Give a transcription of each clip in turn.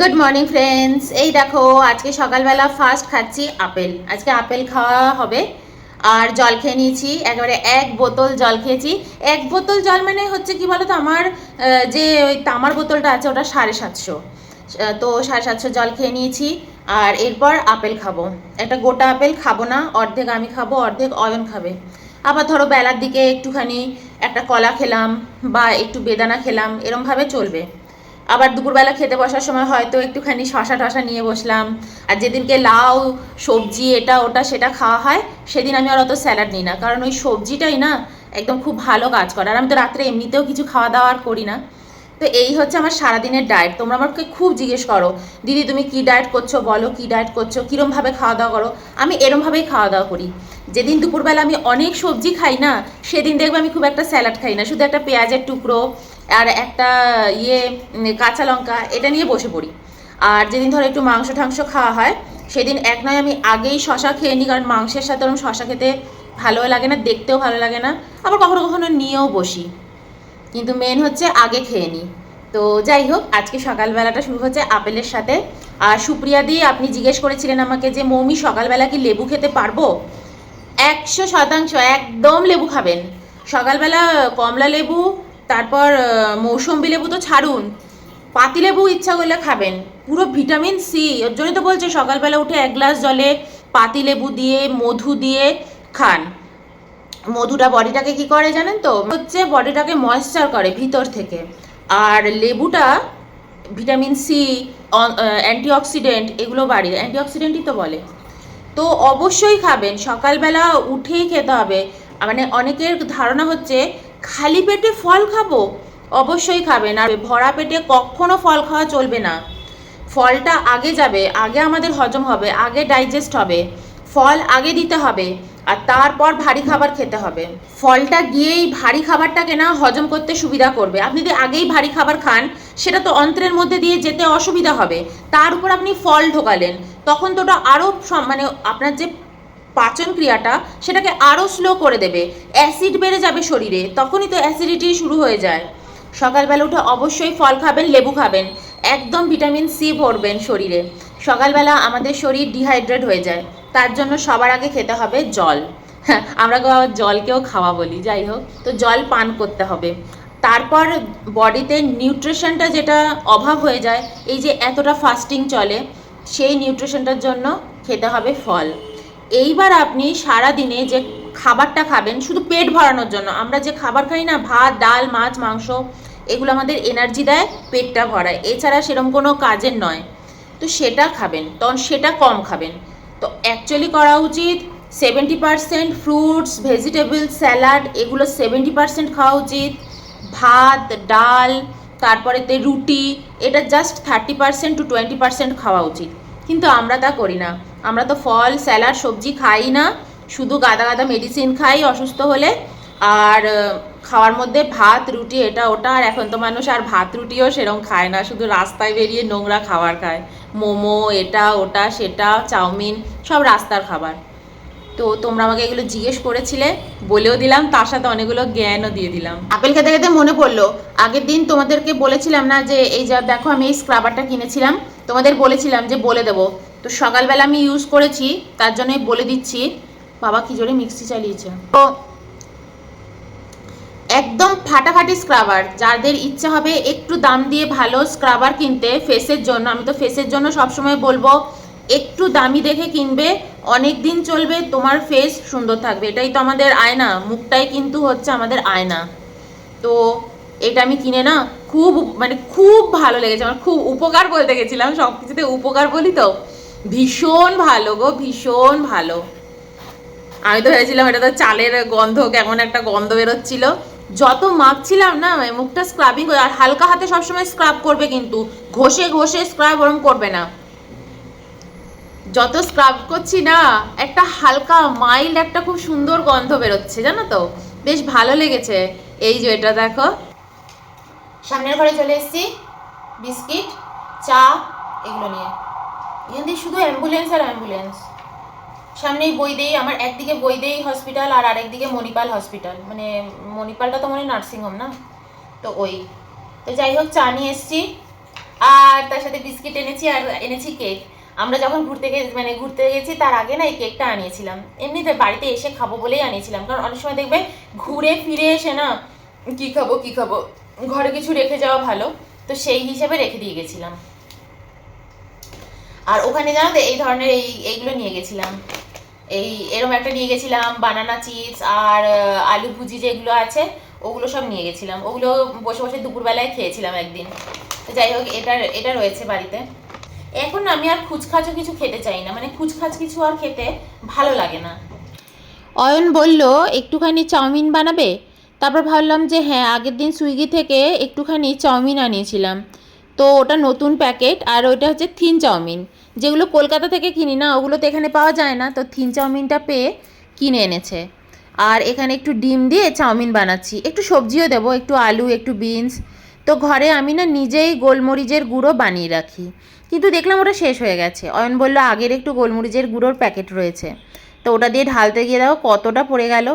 Good morning friends এই দেখো, আজকে সকালবেলা ফার্স্ট খাচ্ছি আপেল। আজকে আপেল খাওয়া হবে। আর জল খেয়ে নিয়েছি, একেবারে এক বোতল জল খেয়েছি। এক বোতল জল মানে হচ্ছে কি বলতো, আমার যে ওই তামার বোতলটা আছে, ওটা সাড়ে সাতশো। তো সাড়ে সাতশো জল খেয়ে নিয়েছি, আর এরপর আপেল খাব। একটা গোটা আপেল খাব না, অর্ধেক আমি খাব, অর্ধেক অয়ন খাবে। আবার ধরো বেলার দিকে একটুখানি একটা কলা খেলাম, বা একটু বেদানা খেলাম, এরমভাবে চলবে। আবার দুপুরবেলা খেতে বসার সময় হয়তো একটুখানি শশা টশা নিয়ে বসলাম। আর যেদিনকে লাউ, সবজি, এটা, ওটা, সেটা খাওয়া হয়, সেদিন আমি আর অত স্যালাড নিই না। কারণ ওই সবজিটাই না একদম খুব ভালো কাজ করে। আর আমি তো রাত্রে এমনিতেও কিছু খাওয়া দাওয়া আর করি না। তো এই হচ্ছে আমার সারাদিনের ডায়েট তোমরা আমাকে খুব জিজ্ঞেস করো, দিদি, তুমি কি ডায়েট করছ? বলো কি ডায়েট করছ? কীরমভাবে খাওয়া দাওয়া করো? আমি এরমভাবেই খাওয়া দাওয়া করি। যেদিন দুপুরবেলা আমি অনেক সবজি খাই না, সেদিন দেখবে আমি খুব একটা স্যালাড খাই না। শুধু একটা পেঁয়াজের টুকরো আর একটা ইয়ে কাঁচা লঙ্কা, এটা নিয়ে বসে পড়ি। আর যেদিন ধরো একটু মাংস ঠাংস খাওয়া হয়, সেদিন এক নয় আমি আগেই শশা খেয়ে নিই কারণ মাংসের সাথে ওরকম শশা খেতে ভালো লাগে না, দেখতেও ভালো লাগে না। আবার কখনো কখনো নিয়েও বসি। কিন্তু মেন হচ্ছে আগে খেয়ে নিই তো যাই হোক, আজকে সকালবেলাটা শুরু হচ্ছে আপেলের সাথে। আর সুপ্রিয়া দি, আপনি জিজ্ঞেস করেছিলেন আমাকে যে, মৌমি, সকালবেলা কি লেবু খেতে পারব? একশো শতাংশ, একদম লেবু খাবেন। সকালবেলা কমলা লেবু তারপর মৌসম্বি লেবু তো ছাড়ুন। পাতিলেবু ইচ্ছা করলে খাবেন। পুরো ভিটামিন সি ওর জন্যই তো বলছে, সকালবেলা উঠে এক গ্লাস জলে পাতিলেবু দিয়ে, মধু দিয়ে খান। মধুটা বডিটাকে কি করে জানেন তো? হচ্ছে বডিটাকে ময়েশ্চার করে ভিতর থেকে। আর লেবুটা ভিটামিন সি অ্যান্টিঅক্সিডেন্ট এগুলো বাড়িয়ে অ্যান্টিঅক্সিডেন্টই তো বলে। তো অবশ্যই খাবেন। সকালবেলা উঠেই খেতে হবে। মানে অনেকের ধারণা হচ্ছে খালি পেটে ফল খাব? অবশ্যই খাবেন। আর ভরা পেটে কখনো ফল খাওয়া চলবে না। ফলটা আগে যাবে, আগে আমাদের হজম হবে, আগে ডাইজেস্ট হবে। ফল আগে দিতে হবে আর তারপর ভারী খাবার খেতে হবে। ফলটা গিয়েই ভারী খাবারটাকে না হজম করতে সুবিধা করবে। আপনি যদি আগেই ভারী খাবার খান, সেটা তো অন্ত্রের মধ্যে দিয়ে যেতে অসুবিধা হবে। তার উপর আপনি ফল ঢোকালেন, তখন তো ওটা আরও মানে আপনার যে পাচন ক্রিয়াটা সেটাকে আরও স্লো করে দেবে। অ্যাসিড বেড়ে যাবে শরীরে, তখনই তো অ্যাসিডিটি শুরু হয়ে যায়। সকালবেলা উঠে অবশ্যই ফল খাবেন, লেবু খাবেন। একদম ভিটামিন সি ভরবেন শরীরে। সকালবেলা আমাদের শরীর ডিহাইড্রেট হয়ে যায়। তার জন্য সবার আগে খেতে হবে জল। হ্যাঁ আমরা জলকেও খাওয়া বলি, যাই হোক। তো জল পান করতে হবে। তারপর বডিতে নিউট্রিশনটা যেটা অভাব হয়ে যায়, এই যে এতটা ফাস্টিং চলে, সেই নিউট্রিশনটার জন্য খেতে হবে ফল। এইবার আপনি সারা দিনে যে খাবারটা খাবেন, শুধু পেট ভরানোর জন্য, আমরা যে খাবার খাই না, ভাত, ডাল, মাছ, মাংস, এগুলো আমাদের এনার্জি দেয়, পেটটা ভরায়। এছাড়া সেরকম কোনো কাজের নয়। তো সেটা খাবেন, তখন সেটা কম খাবেন। তো অ্যাকচুয়ালি করা উচিত seventy percent fruits vegetable salad এগুলো সেভেন্টি পারসেন্ট খাওয়া উচিত। ভাত, ডাল, তারপরেতে রুটি, এটা just thirty percent to twenty percent খাওয়া উচিত। কিন্তু আমরা তা করি না। আমরা তো ফল, স্যালাড, সবজি খাই না। শুধু গাদা গাদা মেডিসিন খাই অসুস্থ হলে। আর খাওয়ার মধ্যে ভাত, রুটি, এটা, ওটা, আর এখন তো মানুষ আর ভাত, রুটিও সেরকম খায় না। শুধু রাস্তায় বেরিয়ে নোংরা খাবার খায়। মোমো, এটা, ওটা, সেটা, চাউমিন, সব রাস্তার খাবার। তো তোমরা আমাকে এগুলো জিজ্ঞেস করেছিলে, বলেও দিলাম, তার সাথে অনেকগুলো জ্ঞানও দিয়ে দিলাম। আপেল খেতে খেতে মনে পড়ল। আগের দিন তোমাদেরকে বলেছিলাম না যে, এই যা দেখো, আমি এই স্ক্রাবারটা কিনেছিলাম। তোমাদের বলেছিলাম যে বলে দেবো। তো সকালবেলা আমি ইউজ করেছি, তার জন্যই বলে দিচ্ছি। বাবা কি জোরে মিক্সি চালিয়েছে। তো একদম ফাটাফাটি স্ক্রাবার যাদের ইচ্ছা হবে একটু দাম দিয়ে ভালো স্ক্রাবার কিনতে ফেসের জন্য, আমি তো ফেসের জন্য সবসময় বলব, একটু দামি দেখে কিনবে অনেক দিন চলবে, তোমার ফেস সুন্দর থাকবে। এটাই তো আমাদের আয়না, মুখটাই কিন্তু হচ্ছে আমাদের আয়না। তো এটা আমি কিনে না, খুব মানে খুব ভালো লেগেছে, আমার খুব উপকার বলতে গেছিলাম সব কিছুতে উপকার বলি তো। ভীষণ ভালো গো, ভীষণ ভালো। আমি তো ভেবেছিলাম এটা তো চালের গন্ধ, কেমন একটা গন্ধ বেরোচ্ছিল। যত মাখছিলাম না মানে মুখটা স্ক্রাবিং আর হালকা হাতে সবসময় স্ক্রাব করবে কিন্তু, ঘষে ঘষে স্ক্রাব ওরম করবে না। যত স্ক্রাব করছি না, একটা হালকা মাইল্ড একটা খুব সুন্দর গন্ধ বেরোচ্ছে, জানো তো? বেশ ভালো লেগেছে। এই যে এটা দেখো সামনের ঘরে চলে এসেছি। বিস্কিট, চা, এগুলো নিয়ে। এখান দিয়ে শুধু অ্যাম্বুলেন্স আর অ্যাম্বুলেন্স সামনেই বইদেই আমার একদিকে বইদেই হসপিটাল আর আরেকদিকে মণিপাল হসপিটাল মানে মণিপালটা তো মনে নার্সিং হোম না? তো ওই। তো যাই হোক, চা নিয়ে এসছি। আর তার সাথে বিস্কিট এনেছি আর এনেছি কেক আমরা যখন ঘুরতে গে মানে ঘুরতে গেছি, তার আগে না এই কেকটা আনিয়েছিলাম। এমনিতে বাড়িতে এসে খাব বলেই আনিয়েছিলাম। কারণ অনেক সময় দেখবে ঘুরে ফিরে এসে না, কি খাব কি খাব? ঘরে কিছু রেখে যাওয়া ভালো, তো সেই হিসেবে রেখে দিয়ে গেছিলাম। আর ওখানে জানো তো, এই ধরনের এই, এইগুলো নিয়ে গেছিলাম। এই, এরম একটা নিয়ে গেছিলাম বানানা চিপস আর আলু ভুজি যেগুলো আছে, ওগুলো সব নিয়ে গেছিলাম। ওগুলো বসে বসে দুপুরবেলায় খেয়েছিলাম একদিন। তো যাই হোক, এটা এটা রয়েছে বাড়িতে। এখন আমি আর খুচখাচও কিছু খেতে চাই না। মানে খুচখাচ কিছু আর খেতে ভালো লাগে না। অয়ন বলল, একটুখানি চাউমিন বানাবে? তারপর ভাবলাম যে হ্যাঁ আগের দিন সুইগি থেকে একটুখানি চাউমিন আনিয়েছিলাম। তো ওটা নতুন প্যাকেট আর ওইটা হচ্ছে থিন চাউমিন। যেগুলো কলকাতা থেকে কিনি না, ওগুলো তো এখানে পাওয়া যায় না, তো থিন চাউমিনটা পেয়ে কিনে এনেছে। আর এখানে একটু ডিম দিয়ে চাউমিন বানাচ্ছি। একটু সবজিও দেবো, একটু আলু, একটু বিনস। তো ঘরে আমি না নিজেই গোলমরিচের গুঁড়ো বানিয়ে রাখি। কিন্তু দেখলাম ওটা শেষ হয়ে গেছে। অয়ন বলল, আগের একটু গোলমরিচের গুঁড়োর প্যাকেট রয়েছে। তো ওটা দিয়ে ঢালতে গিয়ে দেখো কতটা পড়ে গেল।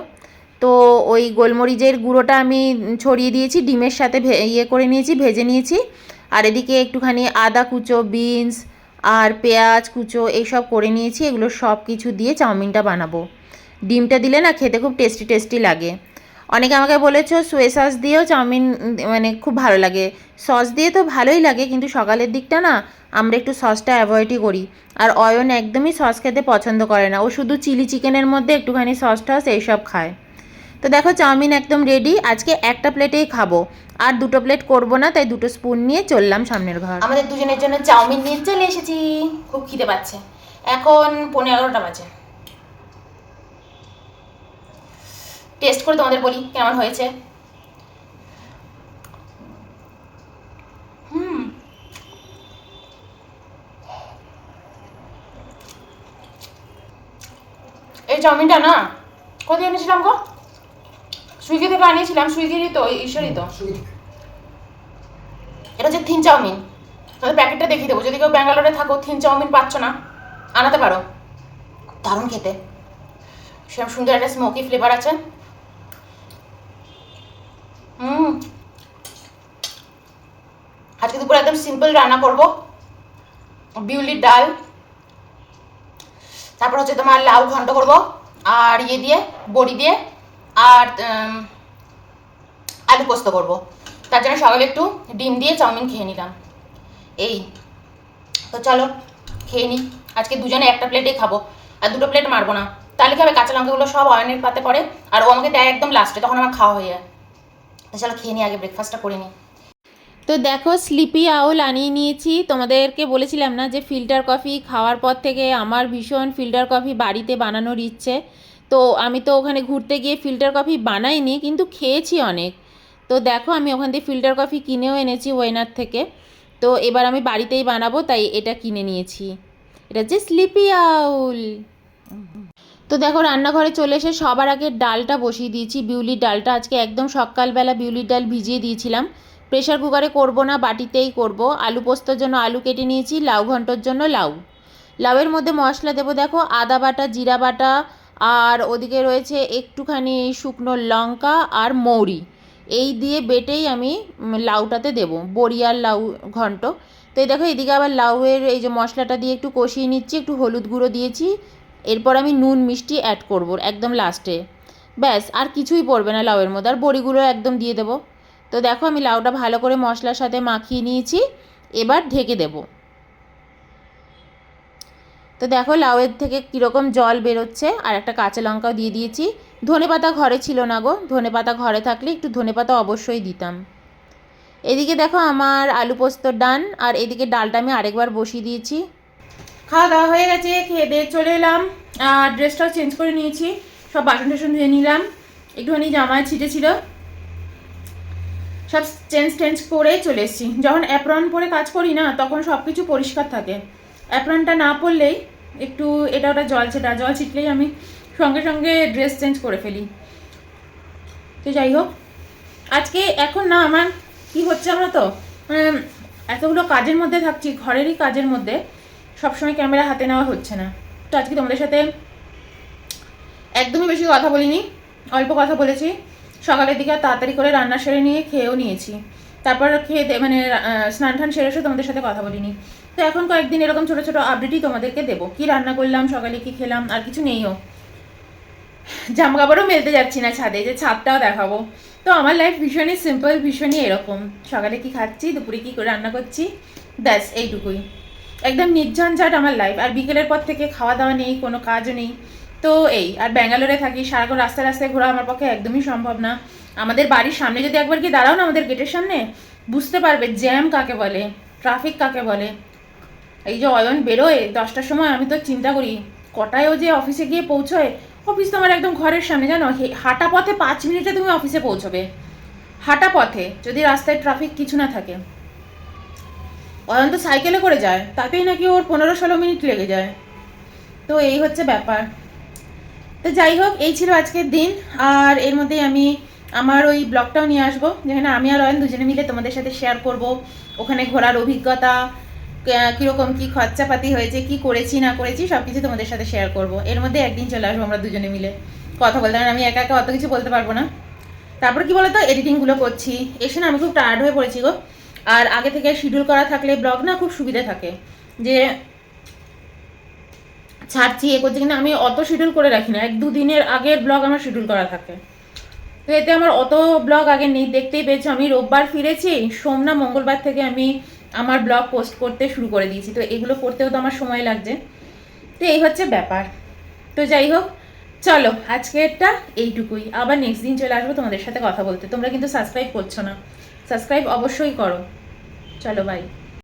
তো ওই গোলমরিচের গুঁড়োটা আমি ছড়িয়ে দিয়েছি, ডিমের সাথে ইয়ে করে নিয়েছি, ভেজে নিয়েছি। আর এদিকে একটুখানি আদা কুচো, বিনস আর পেঁয়াজ কুচো এইসব করে নিয়েছি, এগুলো সব কিছু দিয়ে চাউমিনটা বানাবো। ডিমটা দিলে না খেতে খুব টেস্টি টেস্টি লাগে। অনেকে আমাকে বলেছ, সোয়ে সস দিয়েও চাউমিন মানে খুব ভালো লাগে। সস দিয়ে তো ভালোই লাগে, কিন্তু সকালের দিকটা না আমরা একটু সসটা অ্যাভয়েডই করি। আর অয়ন একদমই সস খেতে পছন্দ করে না। ও শুধু চিলি চিকেনের মধ্যে একটুখানি সস টস এইসব খায়। তো দেখো চাউমিন একদম রেডি আজকে একটা প্লেটেই খাব। আর দুটো প্লেট করব না, তাই দুটো স্পুন নিয়ে চললাম সামনের ঘর। আমাদের দুজনের জন্য চাউমিন নিয়ে চলে এসেছি। খুব খিদে পাচ্ছে। এখন পনেরো এগারোটা বাজে। টেস্ট করে তোমাদের বলি কেমন হয়েছে। এই চাউমিনটা না কোথায় এনেছিলাম গো? সুইগি বানিয়েছিলাম সুইগিরই তো ঈশ্বরই তো। এটা হচ্ছে থিন চাউমিন তাহলে প্যাকেটটা দেখিয়ে দেবো। যদি কেউ ব্যাঙ্গালোরে থাকো থিন চাউমিন পাচ্ছ না আনাতে পারো। দারুণ খেতে। সেরকম সুন্দর একটা স্মোকি ফ্লেভার আছে। হুম। আজকে দুপুরে একদম সিম্পল রান্না করব। বিউলির ডাল। তারপর হচ্ছে তোমার লাউ ঘন্ট করব। আর ইয়ে দিয়ে বড়ি দিয়ে। আর আলু পোস্ত করব। তার জন্য সকালে একটু ডিম দিয়ে চাউমিন খেয়ে নিলাম। এই, তো চলো, খেয়ে নিই আজকে দুজনে একটা প্লেটেই খাব, আর দুটো প্লেট মারবো না। তাহলে কি হবে, কাঁচা লঙ্কাগুলো সব অয়নের পাতে পড়ে, আর ও আমাকে দেয় একদম লাস্টে তখন আমার খাওয়া হয়ে যায়। তো চলো, খেয়ে নিই আগে ব্রেকফাস্টটা করে নিই তো দেখো স্লিপি আউল আনিয়ে নিয়েছি। তোমাদেরকে বলেছিলাম না যে ফিল্টার কফি খাওয়ার পর থেকে আমার ভীষণ ফিল্টার কফি বাড়িতে বানানোর ইচ্ছে। তো আমি তো ওখানে ঘুরতে গিয়ে ফিল্টার কফি বানাইনি, কিন্তু খেয়েছি অনেক। তো দেখো, আমি ওখান থেকে ফিল্টার কফি কিনেও এনেছি ওয়েনার থেকে। তো এবার আমি বাড়িতেই বানাবো, তাই এটা কিনে নিয়েছি। এটা হচ্ছে স্লিপি আউল তো দেখো, রান্নাঘরে চলে এসে সবার আগে ডালটা বসিয়ে দিয়েছি, বিউলির ডালটা। আজকে একদম সকালবেলা বিউলির ডাল ভিজিয়ে দিয়েছিলাম। প্রেশার কুকারে করব না, বাটিতেই করব। আলু পোস্তর জন্য আলু কেটে নিয়েছি, লাউ ঘন্টর জন্য লাউ। লাউয়ের মধ্যে মশলা দেবো, দেখো, আদা বাটা, জিরা বাটা আর ওদিকে রয়েছে একটুখানি শুকনো লঙ্কা আর মৌরি। এই দিয়ে বেটেই আমি লাউটাতে দেবো, বড়ি আর লাউ ঘন্ট। তো এই দেখো, এদিকে আবার লাউয়ের এই যে মশলাটা দিয়ে একটু কষিয়ে নিচ্ছি, একটু হলুদ গুঁড়ো দিয়েছি। এরপর আমি নুন, মিষ্টি অ্যাড করব একদম লাস্টে ব্যাস, আর কিছুই পড়বে না লাউয়ের মধ্যে, আর বড়িগুলো একদম দিয়ে দেবো। তো দেখো, আমি লাউটা ভালো করে মশলার সাথে মাখিয়ে নিয়েছি, এবার ঢেকে দেবো। তো দেখো লাউয়ের থেকে কীরকম জল বেরোচ্ছে, আর একটা কাঁচা লঙ্কাও দিয়ে দিয়েছি। ধনে পাতা ঘরে ছিল না গো, ধনে পাতা ঘরে থাকলে একটু ধনে পাতা অবশ্যই দিতাম। এদিকে দেখো আমার আলু পোস্ত ডান, আর এদিকে ডালটা আমি আরেকবার বসিয়ে দিয়েছি। খাওয়া দাওয়া হয়ে গেছে, খেয়ে দিয়ে চলে এলাম। আর ড্রেসটাও চেঞ্জ করে নিয়েছি, সব বাসন টাসন ধুয়ে নিলাম। একটুখানি জামায় ছিটে ছিল। সব চেঞ্জ টেঞ্জ করে চলে এসেছি। যখন অ্যাপ্রন পরে কাজ করি না, তখন সব কিছু পরিষ্কার থাকে। অ্যাপ্রনটা না পরলেই একটু এটা ওটা জল ছেটা, জল ছিটলেই আমি সঙ্গে সঙ্গে ড্রেস চেঞ্জ করে ফেলি। তো যাই হোক, আজকে এখন না আমার কি হচ্ছে আমরা তো? এতগুলো কাজের মধ্যে থাকছি, ঘরেরই কাজের মধ্যে, সবসময় ক্যামেরা হাতে নেওয়া হচ্ছে না। তো আজকে তোমাদের সাথে একদমই বেশি কথা বলিনি, অল্প কথা বলেছি। সকালের দিকে তাড়াতাড়ি করে রান্না সেরে নিয়ে খেয়েও নিয়েছি। তারপর খেয়ে মানে স্নান টান সেরে এসে তোমাদের সাথে কথা বলিনি। তো এখন কয়েকদিন এরকম ছোটো ছোটো আপডেটই তোমাদেরকে দেবো। কি রান্না করলাম, সকালে কি খেলাম, আর কিছু নেইও। জামা কাপড়ও মেলতে যাচ্ছি না ছাদে যে ছাদটাও দেখাবো। তো আমার লাইফ ভীষণই সিম্পল ভীষণই এরকম। সকালে কি খাচ্ছি, দুপুরে কি করে রান্না করছি, ব্যাস, এইটুকুই। একদম নির্ঝঞ্ঝাট আমার লাইফ আর বিকেলের পর থেকে খাওয়া দাওয়া নেই, কোনো কাজও নেই। তো এই, আর ব্যাঙ্গালোরে থাকি, সারাক্ষণ রাস্তায় রাস্তায় ঘোরা আমার পক্ষে একদমই সম্ভব না। আমাদের বাড়ির সামনে যদি একবার কি দাঁড়াও না আমাদের গেটের সামনে, বুঝতে পারবে জ্যাম কাকে বলে ট্রাফিক কাকে বলে। এই যে অয়ন বেরোয় দশটার সময়, আমি তো চিন্তা করি, কটায় ও যে অফিসে গিয়ে পৌঁছয়? অফিস তো আমার একদম ঘরের সামনে, জানো? হাঁটা পথে পাঁচ মিনিটে তুমি অফিসে পৌঁছবে। হাঁটা পথে, যদি রাস্তায় ট্রাফিক কিছু না থাকে। অয়ন তো সাইকেলে করে যায়, তাতেই নাকি ওর পনেরো ষোলো মিনিট লেগে যায়। তো এই হচ্ছে ব্যাপার। তো যাই হোক, এই ছিল আজকের দিন। আর এর মধ্যেই আমি আমার ওই ব্লগটাও নিয়ে আসব, যেখানে আমি আর অয়ন দুজনে মিলে তোমাদের সাথে শেয়ার করব। ওখানে ঘোরার অভিজ্ঞতা কীরকম কী খরচাপাতি হয়েছে, কি করেছি, না করেছি সব কিছু তোমাদের সাথে শেয়ার করব। এর মধ্যে একদিন চলে আসব আমরা দুজনে মিলে। কথা বলতে আমি একা একা অত কিছু বলতে পারব না। তারপর কি বলতো এডিটিংগুলো করছি। এসে না আমি খুব টায়ার্ড হয়ে পড়েছি গো। আর আগে থেকে শিডিউল করা থাকলে ব্লগ না খুব সুবিধা থাকে। যে ছাড়ছি, এ করছি কিন্তু আমি অত শিডিউল করে রাখি না। এক দুদিনের আগের ব্লগ আমার শিডিউল করা থাকে। তো এতে আমার অত ব্লগ আগে নেই, দেখতেই পেয়েছ, আমি রোববার ফিরেছি। সোম না মঙ্গলবার থেকে আমি আমার ব্লগ পোস্ট করতে শুরু করে দিয়েছি। তো এগুলো করতেও তো আমার সময় লাগছে। তো এই হচ্ছে ব্যাপার। তো যাই হোক, চলো আজকেরটা এইটুকুই। আবার নেক্সট দিন চলে আসব তোমাদের সাথে কথা বলতে। তোমরা কিন্তু সাবস্ক্রাইব করছ না। সাবস্ক্রাইব অবশ্যই করো। চলো বাই